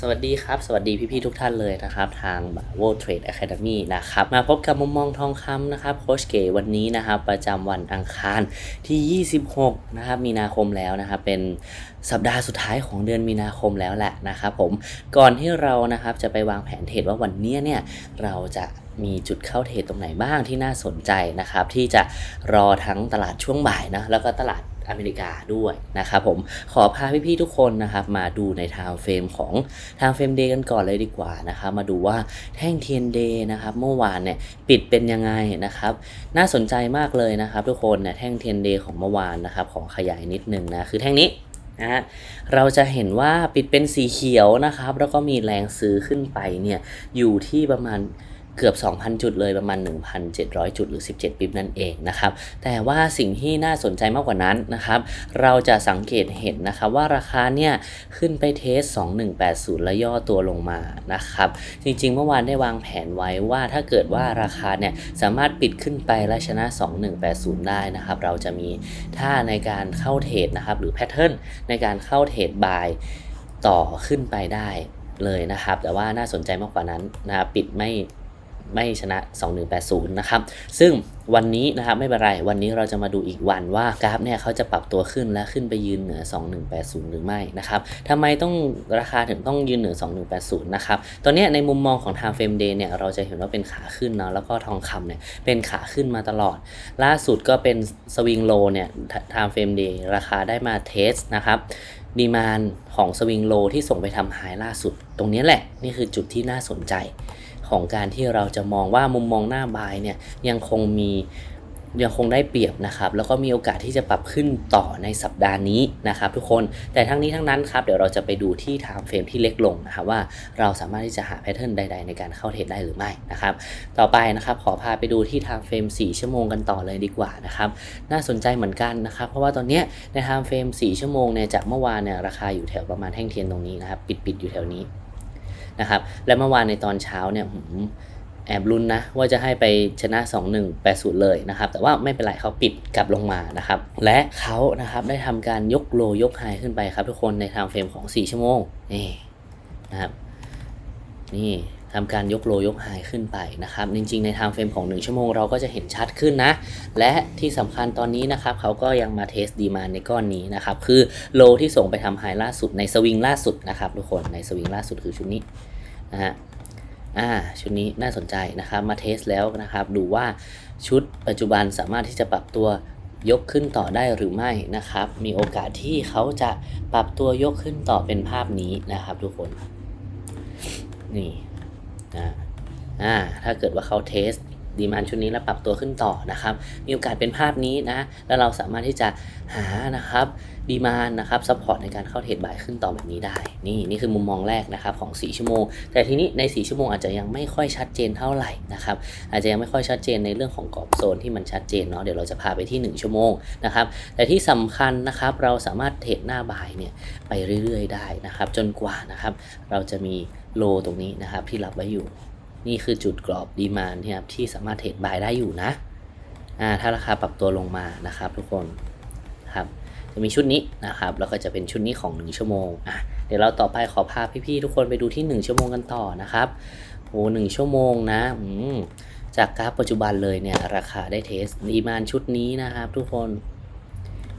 สวัสดีครับ สวัสดีพี่ๆทุกท่านเลยนะครับทาง World Trade Academy นะครับมาพบกับมุมมองทองคำนะครับโคชเก๋วันนี้นะครับประจำวันอังคารที่ 26 นะครับมีนาคมแล้วนะครับเป็นสัปดาห์สุดท้ายของเดือนมีนาคมแล้วแหละนะครับผมก่อนที่เรานะครับจะไปวางแผนเทรดว่าวันเนี้ยเนี่ยเราจะมีจุดเข้าเทรดตรงไหนบ้างที่น่าสนใจนะครับที่จะรอทั้งตลาดช่วงบ่ายนะแล้วก็ตลาด อเมริกาด้วยนะครับผมขอพาพี่ๆทุกคนนะครับมาดูในทางเฟรมของทางเฟรมเดย์กันก่อนเลยดีกว่านะครับมาดูว่าแท่งเทียนเดย์นะครับเมื่อวานเนี่ยปิดเป็นยังไงนะครับ น่าสนใจมากเลยนะครับ ทุกคนเนี่ยแท่งเทียนเดย์ของเมื่อวานนะครับขอขยายนิดนึงนะคือแท่งนี้นะฮะเราจะเห็นว่าปิดเป็นสีเขียวนะครับ แล้วก็มีแรงซื้อขึ้นไปเนี่ยอยู่ที่ประมาณ เกือบ 2,000 จุดเลยประมาณ 1,700 จุดหรือ 17 ปิบนั่นเองนะครับ แต่ว่าสิ่งที่น่าสนใจมากกว่านั้นนะครับ เราจะสังเกตเห็นนะครับว่าราคาเนี่ยขึ้นไปเทส 2180 และย่อตัวลงมานะครับ จริงๆ เมื่อวานได้วางแผนไว้ว่าถ้าเกิดว่าราคาเนี่ยสามารถปิดขึ้นไปและชนะ 2180 ได้นะครับ เราจะมีท่าในการเข้าเทรดนะครับหรือแพทเทิร์นในการเข้าเทรดบายต่อขึ้นไปได้เลยนะครับ แต่ว่าน่าสนใจมากกว่านั้นนะครับปิดไม่ ไม่ชนะ 2180 นะครับ ซึ่งวันนี้นะครับไม่เป็นไร วันนี้เราจะมาดูอีกวันว่ากราฟเนี่ยเขาจะปรับตัวขึ้นและขึ้นไปยืนเหนือ 2180 หรือไม่นะครับทำไมต้องราคาถึงต้องยืนเหนือ 2180 นะครับตอนนี้ในมุมมองของ time frame day เนี่ยเราจะเห็นว่าเป็นขาขึ้นเนาะแล้วก็ทองคำเนี่ยเป็นขาขึ้นมาตลอด ล่าสุดก็เป็นสวิงโลเนี่ย time frame day ราคาได้มาเทสนะครับดีมานของสวิงโลที่ส่งไปทำไฮล่าสุด ตรงนี้แหละ นี่คือจุดที่น่าสนใจ ของการที่เราจะมองว่ามุมมองหน้าบายเนี่ยยังคงมียังคงได้เปรียบนะครับ แล้วก็มีโอกาสที่จะปรับขึ้นต่อในสัปดาห์นี้นะครับ ทุกคนแต่ทั้งนี้ทั้งนั้นครับเดี๋ยวเราจะไปดูที่ time frame ที่เล็กลงนะครับว่าเราสามารถที่จะหาแพทเทิร์นใด ๆ ในการเข้าเทรดได้หรือไม่นะครับ ต่อไปนะครับขอพาไปดูที่ time frame 4ชั่วโมงกันต่อเลยดีกว่านะครับ น่าสนใจเหมือนกันนะครับ เพราะว่าตอนนี้ใน time frame 4ชั่วโมงเนี่ยจากเมื่อวานเนี่ยราคาอยู่แถวประมาณแท่งเทียนตรงนี้นะครับ ปิดปิดๆอยู่แถวนี้ นะครับ และเมื่อวานในตอนเช้าเนี่ยแอบลุ้นนะว่าจะให้ไปชนะ 2180 เลยนะครับ แต่ว่าไม่เป็นไรเขาปิดกลับลงมานะครับ และเขานะครับได้ทำการยกโลยกไฮขึ้นไปครับทุกคนในไทม์เฟรมของ 4 ชั่วโมงนี่นะครับนี่ ทำการยกโลยกไฮขึ้นไปนะครับ จริง ๆ ในไทม์เฟรมของ 1 ชั่วโมงเราก็จะเห็นชัดขึ้นนะ และที่สำคัญตอนนี้นะครับเขาก็ยังมาเทสดีมาในก้อนนี้นะครับ คือโลที่ส่งไปทำไฮล่าสุดในสวิงล่าสุดนะครับทุกคนในสวิงล่าสุดคือชุดนี้นะฮะอ่าชุดนี้น่าสนใจนะครับมาเทสแล้วนะครับ ดูว่าชุดปัจจุบันสามารถที่จะปรับตัวยกขึ้นต่อได้หรือไม่นะครับ มีโอกาสที่เขาจะปรับตัวยกขึ้นต่อเป็นภาพนี้นะครับ ทุกคน นี่ อ่าถ้าเกิดว่าเขาเทส ดีมานชุดนี้แล้วปรับตัวขึ้นต่อนะครับ มีโอกาสเป็นภาพนี้นะ แล้วเราสามารถที่จะหานะครับดีมานนะครับซัพพอร์ตในการเข้าเทรดบ่ายขึ้นต่อแบบนี้ได้ นี่นี่คือมุมมองแรกนะครับของ 4 ชั่วโมง แต่ทีนี้ใน 4 ชั่วโมงอาจจะยังไม่ค่อยชัดเจนเท่าไหร่นะครับอาจจะยังไม่ค่อยชัดเจนในเรื่องของกรอบโซนที่มันชัดเจนเนาะเดี๋ยวเราจะพาไปที่ 1 ชั่วโมงนะครับแต่ที่สำคัญนะครับเราสามารถเทรดหน้าบ่ายเนี่ยไปเรื่อยๆ ได้นะครับจนกว่านะครับเราจะมีโลตรงนี้นะครับที่รับไว้อยู่ นี่คือจุดกรอบดีมานที่ครับที่สามารถเทรดบายได้อยู่นะอ่าถ้าราคาปรับตัวลงมานะครับ ทุกคนครับจะมีชุดนี้นะครับ แล้วก็จะเป็นชุดนี้ของ 1 ชั่วโมงอะเดี๋ยวเราต่อไปขอพาพี่ๆทุกคนไปดูที่ 1 ชั่วโมงกันต่อนะครับโอ้หนึ่งชั่วโมงนะอืมจากกราฟปัจจุบันเลยเนี่ยราคาได้เทสดีมานชุดนี้นะครับ ทุกคน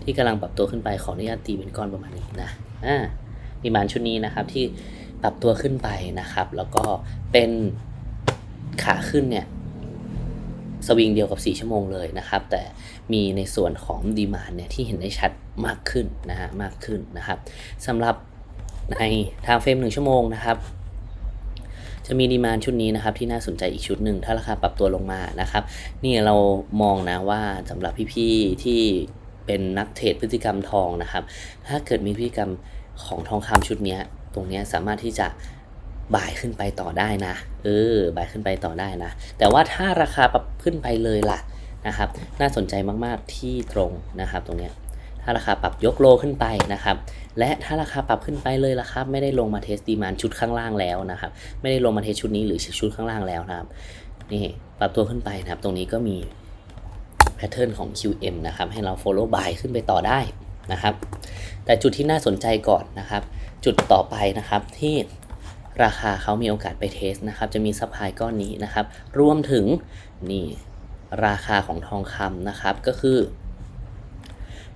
ที่กำลังปรับตัวขึ้นไปขออนุญาตตีเป็นก้อนประมาณนี้นะอ่าดีมานชุดนี้นะครับที่ปรับตัวขึ้นไปนะครับ แล้วก็เป็น ขาขึ้นเนี่ยสวิงเดียวกับ 4 ชั่วโมงเลยนะครับ แต่มีในส่วนของดีมานเนี่ยที่เห็นได้ชัดมากขึ้นนะฮะมากขึ้นนะครับสำหรับในทางเฟรม 1 ชั่วโมงนะครับจะมีดีมานชุดนี้นะครับที่น่าสนใจอีกชุดหนึ่งถ้าราคาปรับตัวลงมานะครับนี่เรามองนะว่าสำหรับพี่ๆที่เป็นนักเทรดพฤติกรรมทองนะครับ ถ้าเกิดมีพฤติกรรมของทองคำชุดนี้ตรงนี้สามารถที่จะ บ่ายขึ้นไปต่อได้นะ เออ บ่ายขึ้นไปต่อได้นะ แต่ว่าถ้าราคาปรับขึ้นไปเลยล่ะนะครับ น่าสนใจมากๆที่ตรงนะครับ ตรงเนี้ย ถ้าราคาปรับยกโลขึ้นไปนะครับ และถ้าราคาปรับขึ้นไปเลยล่ะครับ ไม่ได้ลงมาเทสดีมานชุดข้างล่างแล้วนะครับ ไม่ได้ลงมาเทสชุดนี้หรือชุดข้างล่างแล้วนะครับ นี่ปรับตัวขึ้นไปนะครับ ตรงนี้ก็มีแพทเทิร์นของ QM นะครับ ให้เรา follow buy ขึ้นไปต่อได้นะครับ แต่จุดที่น่าสนใจก่อนนะครับ จุดต่อไปนะครับที่ ราคาเขามีโอกาสไปเทสนะครับจะมีซัพพลายก้อนนี้นะครับ รวมถึงนี่ราคาของทองคำนะครับก็คือ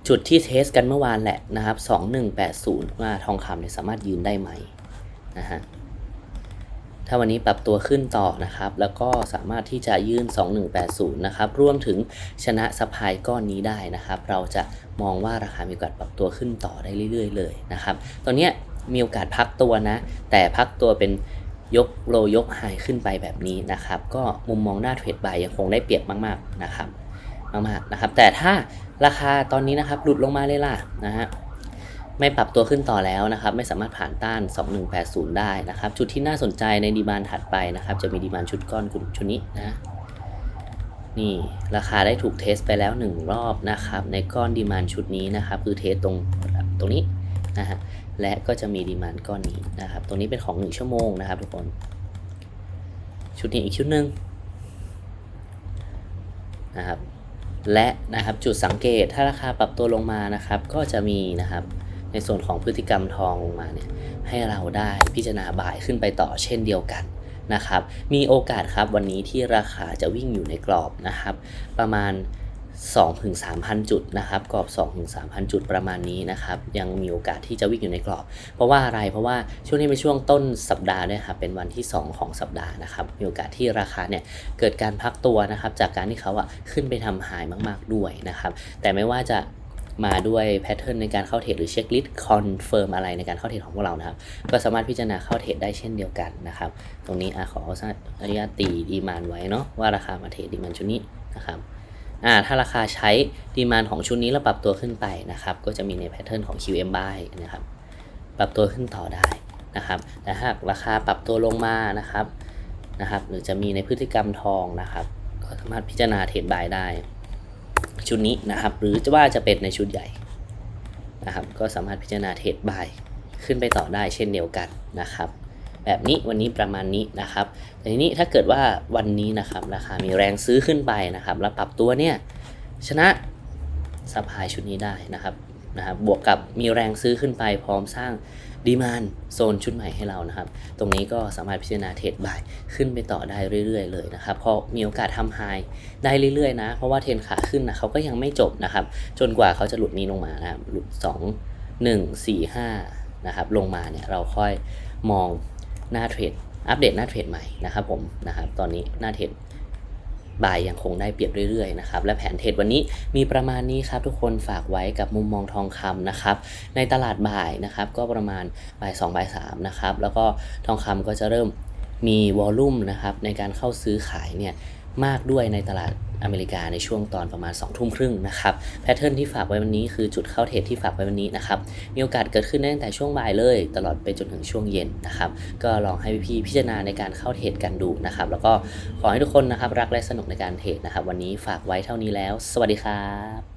จุดที่เทสกันเมื่อวานแหละนะครับ 2180 ว่าทองคำเนี่ยสามารถยืนได้ไหมนะฮะ ถ้าวันนี้ปรับตัวขึ้นต่อนะครับ แล้วก็สามารถที่จะยื่น2180 นะครับ รวมถึงชนะสปายก้อนนี้ได้นะครับ เราจะมองว่าราคามีโอกาสปรับตัวขึ้นต่อได้เรื่อย ๆ เลยนะครับ ตอนเนี้ย มีโอกาสพักตัวนะ แต่พักตัวเป็นยกโลยกไฮขึ้นไปแบบนี้นะครับ ก็มุมมองหน้าเทรดบายยังคงได้เปรียบมากๆนะครับมากๆนะครับ แต่ถ้าราคาตอนนี้นะครับหลุดลงมาเลยล่ะนะฮะไม่ปรับตัวขึ้นต่อแล้วนะครับ ไม่สามารถผ่านต้าน 2180 ได้นะครับ จุดที่น่าสนใจในดีมานถัดไปนะครับ จะมีดีมานชุดก้อนชุดนี้นะนี่ราคาได้ถูกเทสไปแล้ว 1 รอบนะครับ ในก้อนดีมานชุดนี้นะครับ คือเทสตรงตรงนี้นะฮะ และก็จะมีดีมานก้อนนี้นะครับ ตรงนี้เป็นของ 1 ชั่วโมงนะครับทุกคน ชุดนี้อีกชุดหนึ่งนะครับ และนะครับจุดสังเกตถ้าราคาปรับตัวลงมานะครับ ก็จะมีนะครับในส่วนของพฤติกรรมทองลงมาเนี่ยให้เราได้พิจารณาบ่ายขึ้นไปต่อเช่นเดียวกันนะครับ มีโอกาสครับวันนี้ที่ราคาจะวิ่งอยู่ในกรอบนะครับ ประมาณ 2-3,000จุดนะครับกรอบ2-3,000จุดประมาณนี้นะครับยังมีโอกาสที่จะวิ่งอยู่ในกรอบ เพราะว่าอะไรเพราะว่าช่วงนี้เป็นช่วงต้นสัปดาห์ด้วยครับเป็นวันที่ 2 ของสัปดาห์นะครับมีโอกาสที่ราคาเนี่ยเกิดการพักตัวนะครับจากการที่เขาอะขึ้นไปทำหายมาก ๆด้วยนะครับแต่ไม่ว่าจะมาด้วยแพทเทิร์นในการเข้าเทรดหรือเช็คลิสต์คอนเฟิร์มอะไรในการเข้าเทรดของพวกเรานะครับ ก็สามารถพิจารณาเข้าเทรดได้เช่นเดียวกันนะครับ ตรงนี้อขออนุญาตตีดีมานไว้เนาะว่าราคามาเทรดดีมานชุดนี้นะครับ อ่าถ้าราคาใช้ดีมานของชุดนี้แล้วปรับตัวขึ้นไปนะครับ ก็จะมีในแพทเทิร์นของ QM buy นะครับ ปรับตัวขึ้นต่อได้นะครับ แต่หากราคาปรับตัวลงมานะครับนะครับ หรือจะมีในพฤติกรรมทองนะครับ ก็สามารถพิจารณาเทรดบายได้ ชุดนี้นะครับ หรือจะว่าจะเป็นในชุดใหญ่นะครับ ก็สามารถพิจารณาเทรดบายขึ้นไปต่อได้เช่นเดียวกันนะครับ แบบนี้วันนี้ประมาณนี้นะครับแต่ทีนี้ถ้าเกิดว่าวันนี้นะครับราคามีแรงซื้อขึ้นไปนะครับ แล้วปรับตัวเนี่ยชนะสปายชุดนี้ได้นะครับนะครับบวกกับมีแรงซื้อขึ้นไปพร้อมสร้างดีมานโซนชุดใหม่ให้เรานะครับ ตรงนี้ก็สามารถพิจารณาเทรดบายขึ้นไปต่อได้เรื่อยๆเลยนะครับเพราะมีโอกาสทำไฮได้เรื่อยๆนะ เพราะว่าเทรนขาขึ้นนะเขาก็ยังไม่จบนะครับ จนกว่าเขาจะหลุดนี้ลงมานะครับหลุด 2 1 4 5นะครับลงมาเนี่ยเราค่อยมอง หน้าเทรดอัปเดตหน้าเทรดใหม่นะครับผมนะครับตอนนี้หน้าเทรดบายยังคงได้เปรียบเรื่อยๆนะครับและแผนเทรดวันนี้มีประมาณนี้ครับทุกคนฝากไว้กับมุมมองทองคำนะครับในตลาดบ่ายนะครับก็ประมาณบ่าย2บ่าย3นะครับแล้วก็ทองคำก็จะเริ่มมีวอลลุ่มนะครับในการเข้าซื้อขายเนี่ย มากด้วยในตลาดอเมริกาในช่วงตอนประมาณ 2 ทุ่มครึ่งนะครับแพทเทิร์นที่ฝากไว้วันนี้คือจุดเข้าเทรดที่ฝากไว้วันนี้นะครับมีโอกาสเกิดขึ้นได้ตั้งแต่ช่วงบ่ายเลย ตลอดไปจนถึงช่วงเย็นนะครับก็ลองให้พี่พิจารณาในการเข้าเทรดกันดูนะครับแล้วก็ขอให้ทุกคนนะครับรักและสนุกในการเทรดนะครับวันนี้ฝากไว้เท่านี้แล้ว สวัสดีครับ